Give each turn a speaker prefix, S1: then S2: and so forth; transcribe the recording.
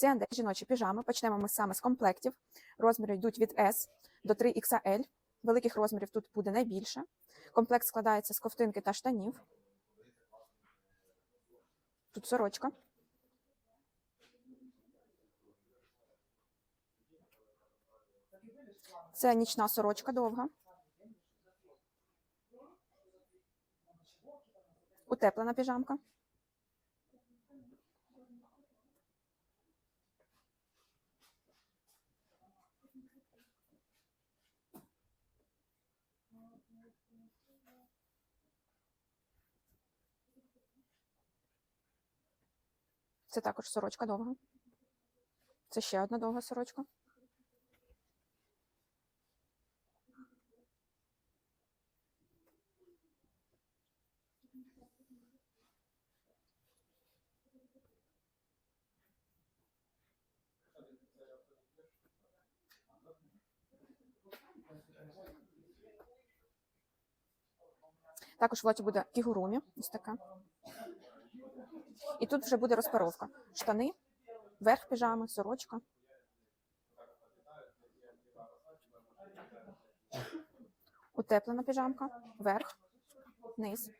S1: Це жіночі піжами. Почнемо ми саме з комплектів. Розміри йдуть від S до 3XL. Великих розмірів тут буде найбільше. Комплект складається з ковтинки та штанів. Тут сорочка. Це нічна сорочка довга. Утеплена піжамка. Це також сорочка довга. Це ще одна довга сорочка. Також в лоті буде кігурумі, ось така. І тут вже буде розпаровка. Штани, верх піжами, сорочка. Утеплена піжамка, верх, низ.